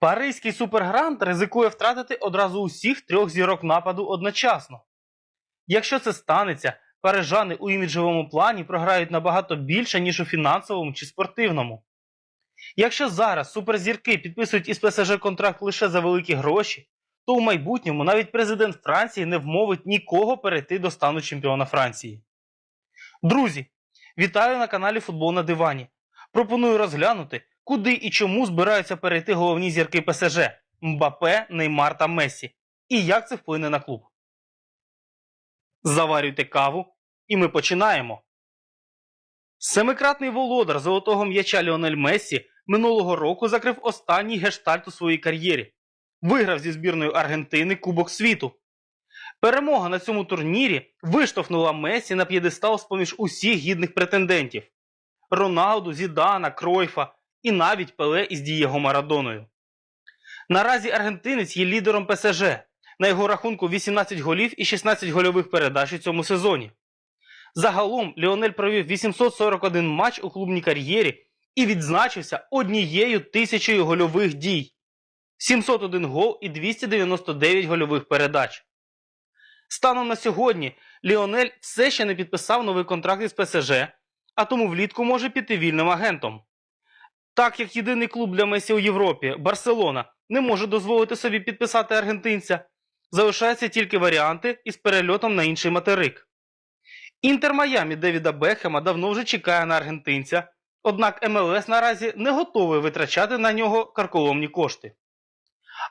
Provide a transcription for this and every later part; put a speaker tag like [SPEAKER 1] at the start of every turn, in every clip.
[SPEAKER 1] Паризький супергрант ризикує втратити одразу усіх трьох зірок нападу одночасно. Якщо це станеться, парижани у іміджовому плані програють набагато більше, ніж у фінансовому чи спортивному. Якщо зараз суперзірки підписують із ПСЖ контракт лише за великі гроші, то у майбутньому навіть президент Франції не вмовить нікого перейти до стану чемпіона Франції. Друзі, вітаю на каналі Футбол на дивані. Пропоную розглянути, куди і чому збираються перейти головні зірки ПСЖ Мбапе, Неймар та Мессі, і як це вплине на клуб. Заварюйте каву, і ми починаємо. Семикратний володар золотого м'яча Ліонель Мессі минулого року закрив останній гештальт у своїй кар'єрі. Виграв зі збірною Аргентини Кубок світу. Перемога на цьому турнірі виштовхнула Месі на п'єдестал з-поміж усіх гідних претендентів: Роналду, Зідана, Кройфа і навіть Пеле із Дієго Марадоною. Наразі аргентинець є лідером ПСЖ. На його рахунку 18 голів і 16 гольових передач у цьому сезоні. Загалом Ліонель провів 841 матч у клубній кар'єрі і відзначився однією тисячею гольових дій. 701 гол і 299 гольових передач. Станом на сьогодні Ліонель все ще не підписав новий контракт із ПСЖ, а тому влітку може піти вільним агентом. Так як єдиний клуб для Месі у Європі Барселона не може дозволити собі підписати аргентинця, залишаються тільки варіанти із перельотом на інший материк. Інтер Майамі Девіда Бекхема давно вже чекає на аргентинця, однак МЛС наразі не готовий витрачати на нього карколомні кошти.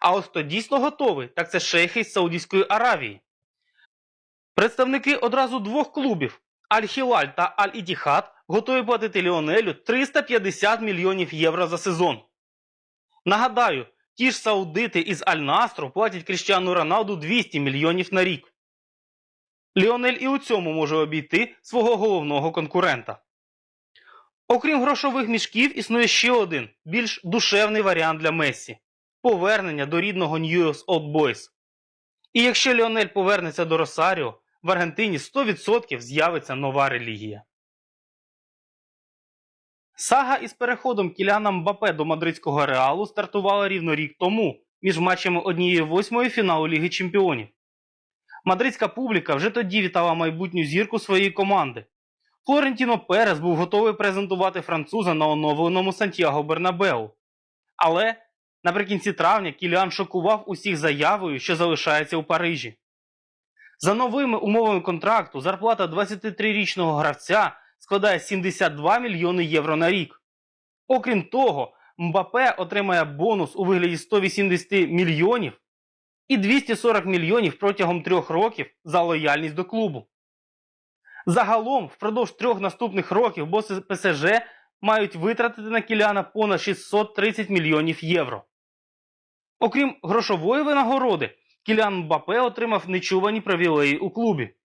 [SPEAKER 1] А от хто дійсно готовий, так це шейхи з Саудівської Аравії. Представники одразу двох клубів Аль-Хілаль та Аль-Ітіхад готові платити Ліонелю 350 мільйонів євро за сезон. Нагадаю, ті ж саудити із Аль-Настру платять Кріштіану Роналду 200 мільйонів на рік. Ліонель і у цьому може обійти свого головного конкурента. Окрім грошових мішків, існує ще один більш душевний варіант для Мессі повернення до рідного Ньюс Old Boys. І якщо Ліонель повернеться до Росаріо, в Аргентині 100% з'явиться нова релігія. Сага із переходом Кіляна Мбапе до мадридського реалу стартувала рівно рік тому між матчами однієї восьмої фіналу Ліги Чемпіонів. Мадридська публіка вже тоді вітала майбутню зірку своєї команди. Флорентіно Перес був готовий презентувати француза на оновленому Сантьяго Бернабеу. Але наприкінці травня Кіліан шокував усіх заявою, що залишається у Парижі. За новими умовами контракту зарплата 23-річного гравця складає 72 мільйони євро на рік. Окрім того, Мбапе отримає бонус у вигляді 180 мільйонів і 240 мільйонів протягом трьох років за лояльність до клубу. Загалом, впродовж трьох наступних років боси ПСЖ мають витратити на Кіляна понад 630 мільйонів євро. Окрім грошової винагороди, Кілян Мбапе отримав нечувані привілеї у клубі.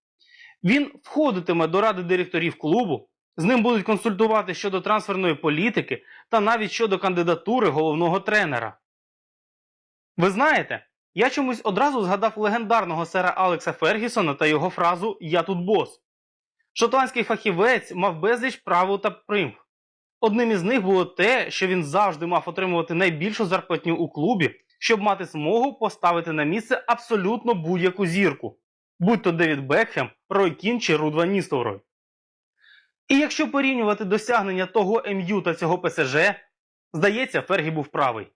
[SPEAKER 1] Він входитиме до ради директорів клубу, з ним будуть консультувати щодо трансферної політики та навіть щодо кандидатури головного тренера. Ви знаєте, я чомусь одразу згадав легендарного сера Алекса Фергісона та його фразу Я тут бос. Шотландський фахівець мав безліч правил та примх. Одним із них було те, що він завжди мав отримувати найбільшу зарплатню у клубі, щоб мати змогу поставити на місце абсолютно будь-яку зірку, будь то Девід Бекхем, Рой Кін чи Рудва Ністелрой. І якщо порівнювати досягнення того МЮ та цього ПСЖ, здається, Фергі був правий.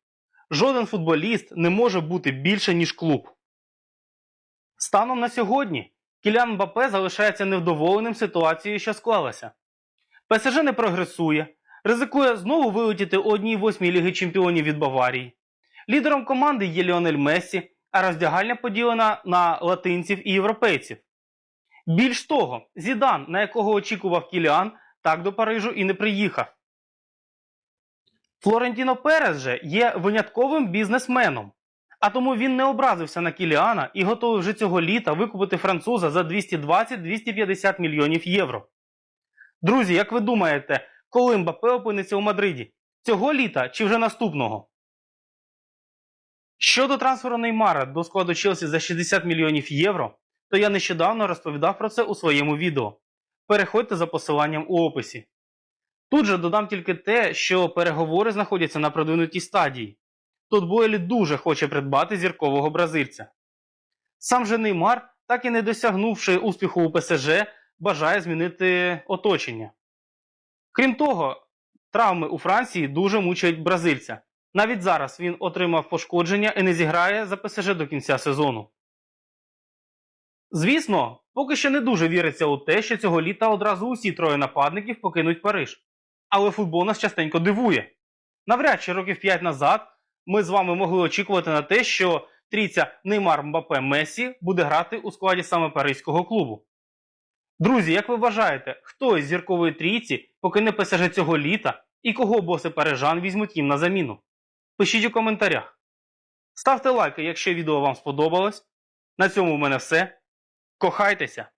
[SPEAKER 1] Жоден футболіст не може бути більше, ніж клуб. Станом на сьогодні Кілян Мбапе залишається невдоволеним ситуацією, що склалася. ПСЖ не прогресує, ризикує знову вилетіти у одній восьмій Ліги Чемпіонів від Баварії. Лідером команди є Ліонель Мессі, а роздягальня поділена на латинців і європейців. Більш того, Зідан, на якого очікував Кіліан, так до Парижу і не приїхав. Флорентіно Перес же є винятковим бізнесменом, а тому він не образився на Кіліана і готовий вже цього літа викупити француза за 220-250 мільйонів євро. Друзі, як ви думаєте, коли Мбапе опиниться у Мадриді? Цього літа чи вже наступного? Щодо трансферу Неймара до складу Челсі за 60 мільйонів євро, то я нещодавно розповідав про це у своєму відео. Переходьте за посиланням у описі. Тут же додам тільки те, що переговори знаходяться на продвинутій стадії. Тот Бойлі дуже хоче придбати зіркового бразильця. Сам же Неймар, так і не досягнувши успіху у ПСЖ, бажає змінити оточення. Крім того, травми у Франції дуже мучають бразильця. Навіть зараз він отримав пошкодження і не зіграє за ПСЖ до кінця сезону. Звісно, поки що не дуже віриться у те, що цього літа одразу усі троє нападників покинуть Париж. Але футбол нас частенько дивує. Навряд чи років 5 назад ми з вами могли очікувати на те, що трійця Неймар Мбапе Месі буде грати у складі саме паризького клубу. Друзі, як ви вважаєте, хто із зіркової трійці покине ПСЖ цього літа і кого боси парижан візьмуть їм на заміну? Пишіть у коментарях. Ставте лайки, якщо відео вам сподобалось. На цьому в мене все. Кохайтеся!